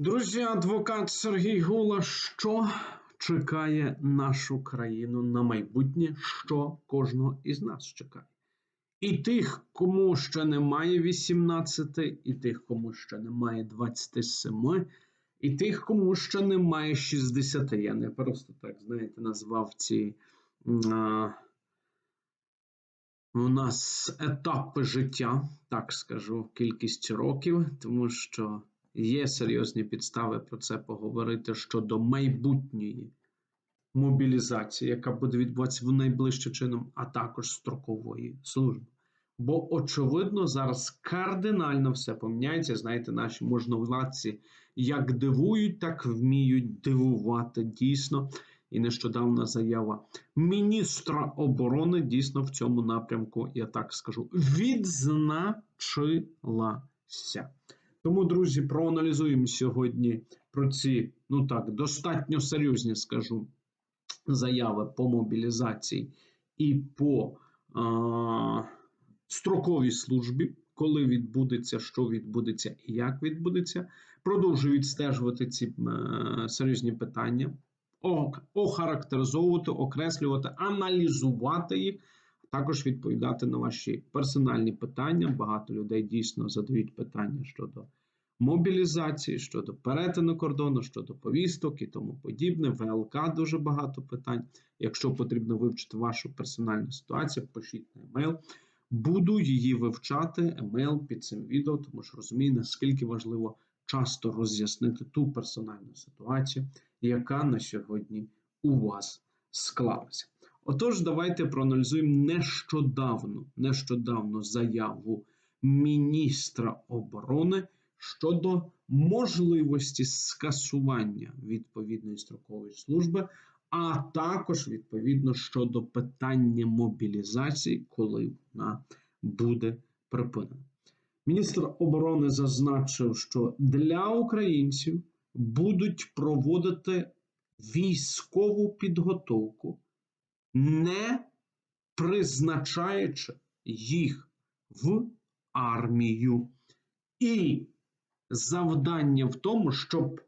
Друзі, адвокат Сергій Гула, що чекає нашу країну на майбутнє, що кожного із нас чекає? І тих, кому ще немає 18, і тих, кому ще немає 27, і тих, кому ще немає 60. Я не просто так, знаєте, назвав ці а, у нас етапи життя, так скажу, кількість років, тому що. Є серйозні підстави про це поговорити щодо майбутньої мобілізації, яка буде відбуватися в найближчим чином, а також строкової служби. Бо, очевидно, зараз кардинально все поміняється. Знаєте, наші можновладці як дивують, так вміють дивувати дійсно. І нещодавна заява міністра оборони дійсно в цьому напрямку, я так скажу, відзначилася. Тому, друзі, проаналізуємо сьогодні про ці, ну так, достатньо серйозні, скажу, заяви по мобілізації і по а, строковій службі, коли відбудеться, що відбудеться і як відбудеться. Продовжую відстежувати ці а, е, серйозні питання, охарактеризовувати, окреслювати, аналізувати їх. Також відповідати на ваші персональні питання. Багато людей дійсно задають питання щодо мобілізації, щодо перетину кордону, щодо повісток і тому подібне. ВЛК дуже багато питань. Якщо потрібно вивчити вашу персональну ситуацію, пишіть на емейл. Буду її вивчати, емейл під цим відео, тому що розумію, наскільки важливо часто роз'яснити ту персональну ситуацію, яка на сьогодні у вас склалася. Отож, давайте проаналізуємо нещодавно, нещодавно заяву міністра оборони щодо можливості скасування відповідної строкової служби, а також відповідно щодо питання мобілізації, коли вона буде припинена. Міністр оборони зазначив, що для українців будуть проводити військову підготовку, не призначаючи їх в армію. І завдання в тому, щоб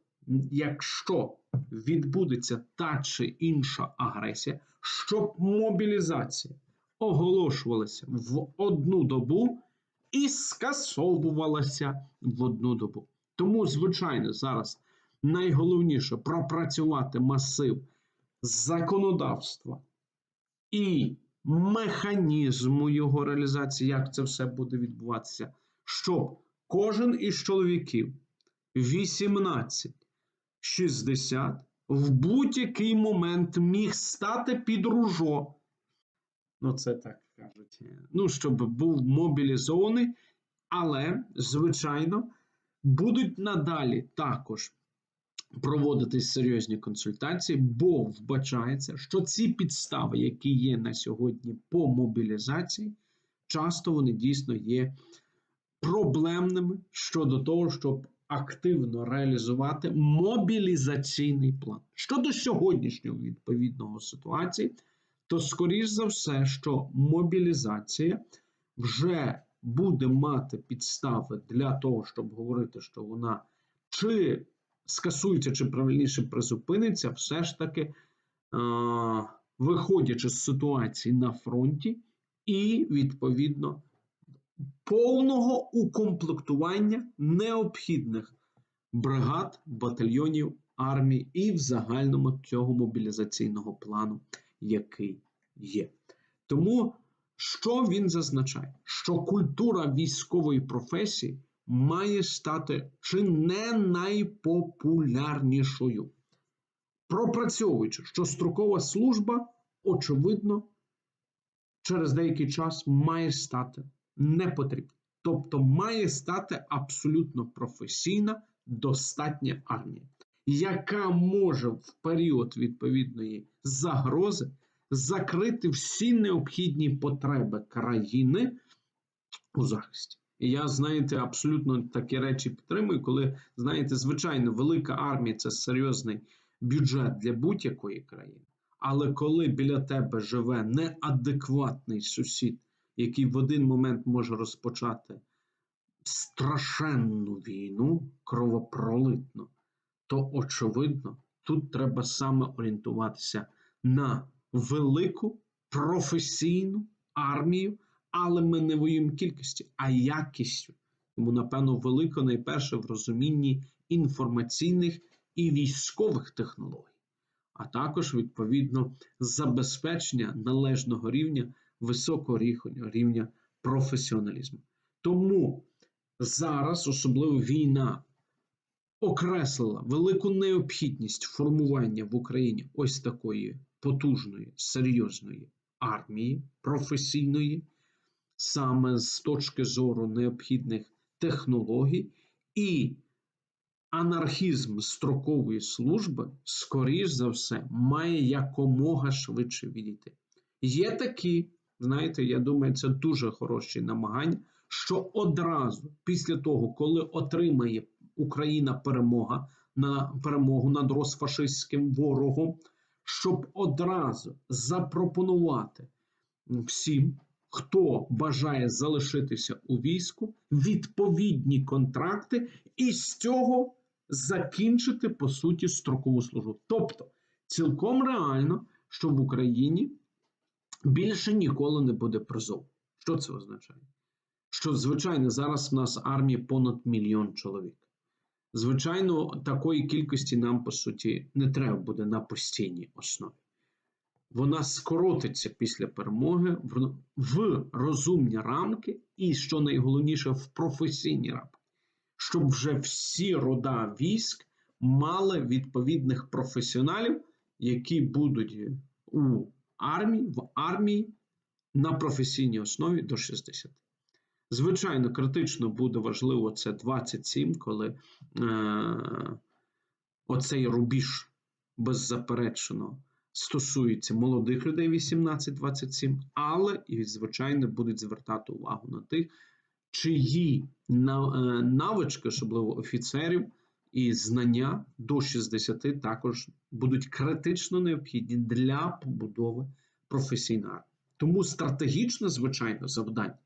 якщо відбудеться та чи інша агресія, щоб мобілізація оголошувалася в одну добу і скасовувалася в одну добу. Тому, звичайно, зараз найголовніше пропрацювати масив законодавства і механізму його реалізації, як це все буде відбуватися, щоб Кожен із чоловіків 18-60 в будь-який момент міг стати під ружо. Ну, це так кажуть. Ну, щоб був мобілізований, але, звичайно, будуть надалі також проводитись серйозні консультації, бо вбачається, що ці підстави, які є на сьогодні по мобілізації, часто вони дійсно є проблемними щодо того, щоб активно реалізувати мобілізаційний план. Щодо сьогоднішнього відповідного ситуації, то скоріш за все, що мобілізація вже буде мати підстави для того, щоб говорити, що вона чи скасується, чи правильніше призупиниться, все ж таки, виходячи з ситуації на фронті, і відповідно повного укомплектування необхідних бригад, батальйонів армії і в загальному цього мобілізаційного плану, який є. Тому що він зазначає? Що культура військової професії має стати чи не найпопулярнішою. Пропрацьовуючи, що строкова служба, очевидно, через деякий час має стати не потрібна. Тобто має стати абсолютно професійна достатня армія, яка може в період відповідної загрози закрити всі необхідні потреби країни у захисті. Я, знаєте, абсолютно такі речі підтримую, коли, знаєте, звичайно, велика армія це серйозний бюджет для будь-якої країни. Але коли біля тебе живе неадекватний сусід, який в один момент може розпочати страшенну війну, кровопролитну, то очевидно, тут треба саме орієнтуватися на велику професійну армію, але ми не воюємо кількістю, а якістю. Тому, напевно, велико найперше в розумінні інформаційних і військових технологій, а також, відповідно, забезпечення належного рівня, високого рівня професіоналізму. Тому зараз, особливо війна, окреслила велику необхідність формування в Україні ось такої потужної, серйозної армії професійної, саме з точки зору необхідних технологій, і анархізм строкової служби, скоріш за все, має якомога швидше відійти. Є такі, знаєте, я думаю, це дуже хороші намагання, що одразу після того, коли отримає Україна перемога на перемогу над розфашистським ворогом, щоб одразу запропонувати всім, хто бажає залишитися у війську, відповідні контракти, і з цього закінчити по суті строкову службу. Тобто, цілком реально, що в Україні більше ніколи не буде призову. Що це означає? Що, звичайно, зараз в нас армія понад мільйон чоловік. Звичайно, такої кількості нам, по суті, не треба буде на постійній основі. Вона скоротиться після перемоги в розумні рамки, і, що найголовніше, в професійні рамки, щоб вже всі рода військ мали відповідних професіоналів, які будуть у армії, в армії на професійній основі до 60. Звичайно, критично буде важливо це 27, коли е, оцей рубіж беззаперечно стосується молодих людей 18-27, але і, звичайно, будуть звертати увагу на тих, чиї е, навички, особливо офіцерів, і знання до 60 також будуть критично необхідні для побудови професійної армії. Тому стратегічне, звичайно, завдання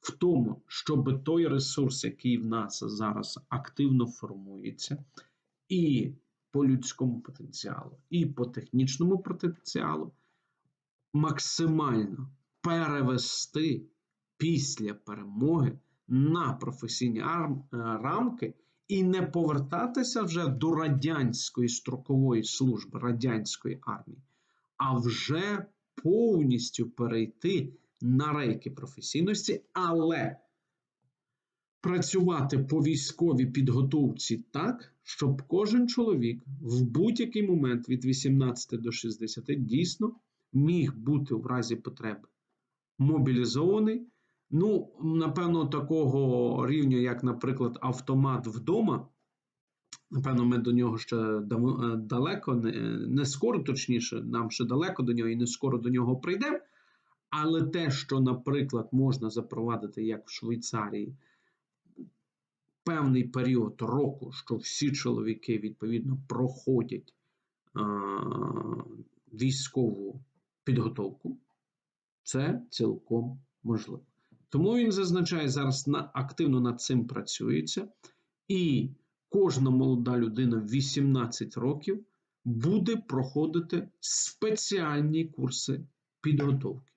в тому, щоб той ресурс, який в нас зараз активно формується, і по людському потенціалу, і по технічному потенціалу, максимально перевести після перемоги на професійні рамки і не повертатися вже до радянської строкової служби радянської армії, а вже повністю перейти на рейки професійності, але працювати по військовій підготовці так, щоб кожен чоловік в будь-який момент від 18 до 60 дійсно міг бути в разі потреби мобілізований. Ну, напевно, такого рівня, як, наприклад, автомат вдома. Напевно, ми до нього ще е, далеко, не, скоро, точніше, нам ще далеко до нього і не скоро до нього прийдемо. Але те, що, наприклад, можна запровадити як в Швейцарії певний період року, що всі чоловіки відповідно проходять а, військову підготовку, це цілком можливо. Тому він зазначає, зараз на, активно над цим працюється, і кожна молода людина 18 років буде проходити спеціальні курси підготовки.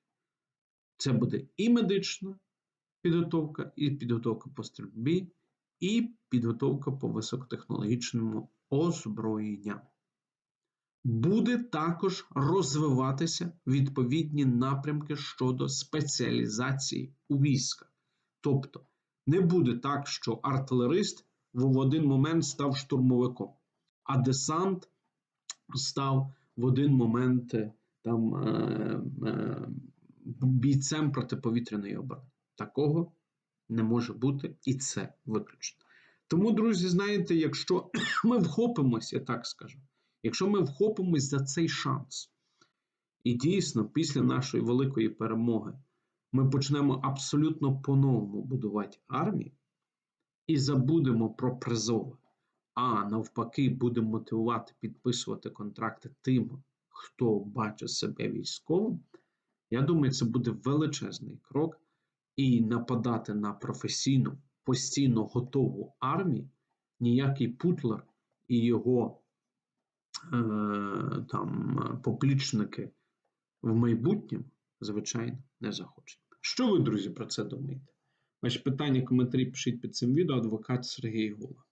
Це буде і медична підготовка, і підготовка по стрільбі, і підготовка по високотехнологічному озброєнню. Буде також розвиватися відповідні напрямки щодо спеціалізації у військах. Тобто не буде так, що артилерист в один момент став штурмовиком, а десант став в один момент е, там е, е, бійцем протиповітряної оборони. Такого не може бути, і це виключено. Тому, друзі, знаєте, якщо ми вхопимося, я так скажу, якщо ми вхопимось за цей шанс, і дійсно після нашої великої перемоги ми почнемо абсолютно по-новому будувати армію і забудемо про призови, а навпаки, будемо мотивувати підписувати контракти тим, хто бачить себе військовим. Я думаю, це буде величезний крок, і нападати на професійну, постійно готову армію ніякий Путлер і його там поплічники в майбутньому, звичайно, не захочуть. Що ви, друзі, про це думаєте? Ваші питання, коментарі пишіть під цим відео. Адвокат Сергій Гула.